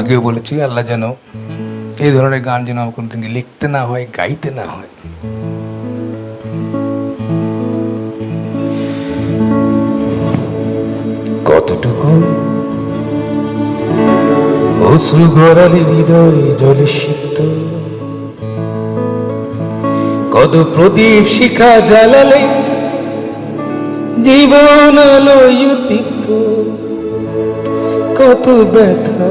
আগেও বলেছি, আল্লাহ যেন এই ধরনের গান যেন আমার কোনোদিন লিখতে না হয়, গাইতে না হয়। কতটুকু? অশ্রু গড়ালে হৃদয় জলে সিক্ত। কত প্রদীপ শিখা জ্বালালে জীবন দীপ্ত কত ব্যথা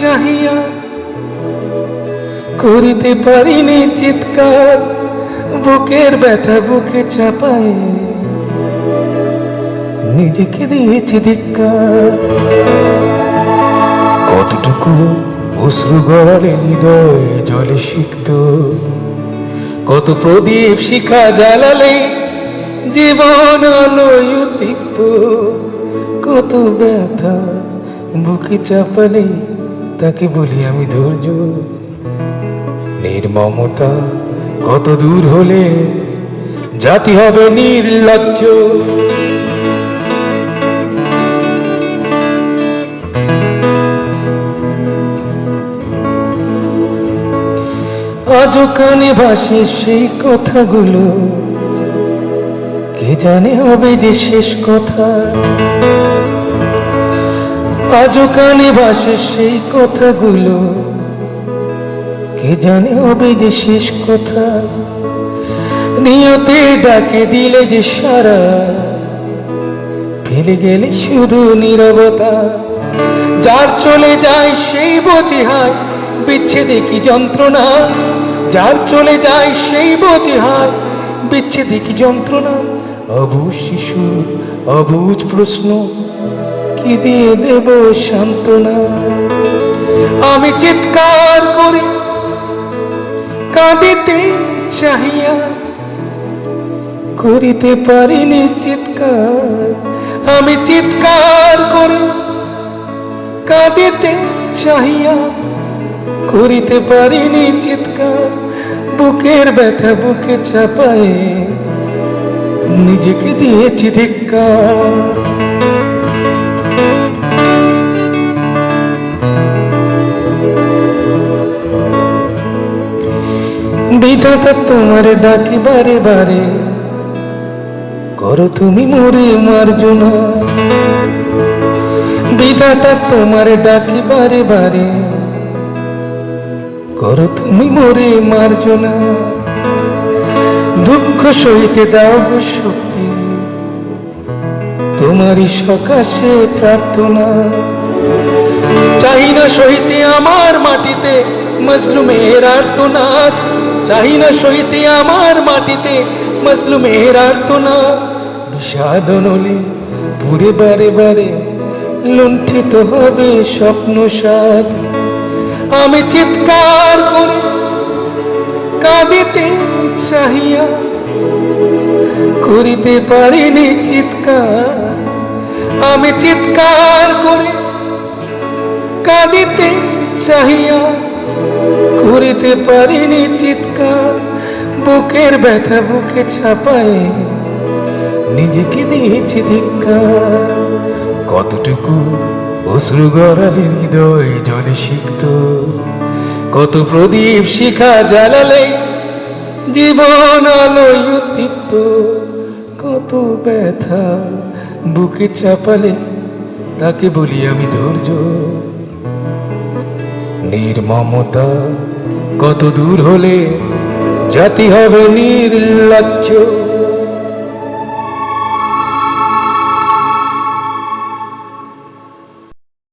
চাহিয়া করিতে পারিনি চিৎকার, বুকের ব্যথা বুকে চাপায়। নিজেকে দিয়েছি ধিক্কার। কতটুকু অশ্রু গড়ালে হৃদয় জলে সিক্ত, কত প্রদীপ শিখা জ্বালালে জীবন আলোয় কত ব্যথা বুকে চাপালে তাকে বলি আমি ধৈর্য। নির্মমতা কত দূর হলে জাতি হবে নির্লজ্জ। আজ কানে ভাসে সেই কথাগুলো। কে জানে হবে যে শেষ কথা। আজও কানে ভাসে সেই কথাগুলো। কে জানে হবে যে শেষ কথা? নিয়তে ডাকে দিলে যে সারা। ফেলে গেলে শুধু নীরবতা। যার চলে যায় সেই বোঝে হায় বিচ্ছেদে কি যন্ত্রণা? যার চলে যায় সেই বোঝে হায় বিচ্ছেদে কি যন্ত্রণা? অবুজ শিশুর অবুজ প্রশ্ন। কি দিয়ে দেব সান্ত্বনা। আমি চিৎকার করি, কাঁদিতে চাহিয়া, করিতে পারিনি চিৎকার। আমি চিৎকার করি, কাঁদিতে চাহিয়া, করিতে পারিনি চিৎকার। বুকের ব্যথা বুকে চাপায় নিজেকে দিয়েছি ধিক্কার। তোমার ডাকি বারে বারে, করো তুমি মোরে মার্জনা। বিধাতা তোমার ডাকি বারে বারে, করো তুমি মোরে মার্জনা। দুঃখ সইতে দাও শক্তি, তোমারই সকাশে প্রার্থনা। চাই না সইতে আমার মাটিতে মজলুমের আর্তনাদ। চাই না আমার মাটিতে, মজলুমের আর্তনাদ বিষাদ নলে পুরে বারে বারে, লুণ্ঠিত হবে স্বপ্ন সাদ আমি চিৎকার করি কাঁদিতে চাহিয়া করিতে পারিনি চিৎকার। আমি চিৎকার করে কাঁদিতে চাহিয়া করিতে পারিনি চিৎকার, বুকের ব্যথা বুকে ছাপায় নিজেকে দিয়েছি ধিক্কার। কতটুকু অশ্রু গড়ালে হৃদয় জলে সিক্ত, কত প্রদীপ শিখা জ্বালালে জীবন আলোয় কত ব্যথা বুকে চাপালে তাকে বলি আমি ধৈর্য। নির্মমতা কত দূর হলে জাতি হবে নির্লজ্জ।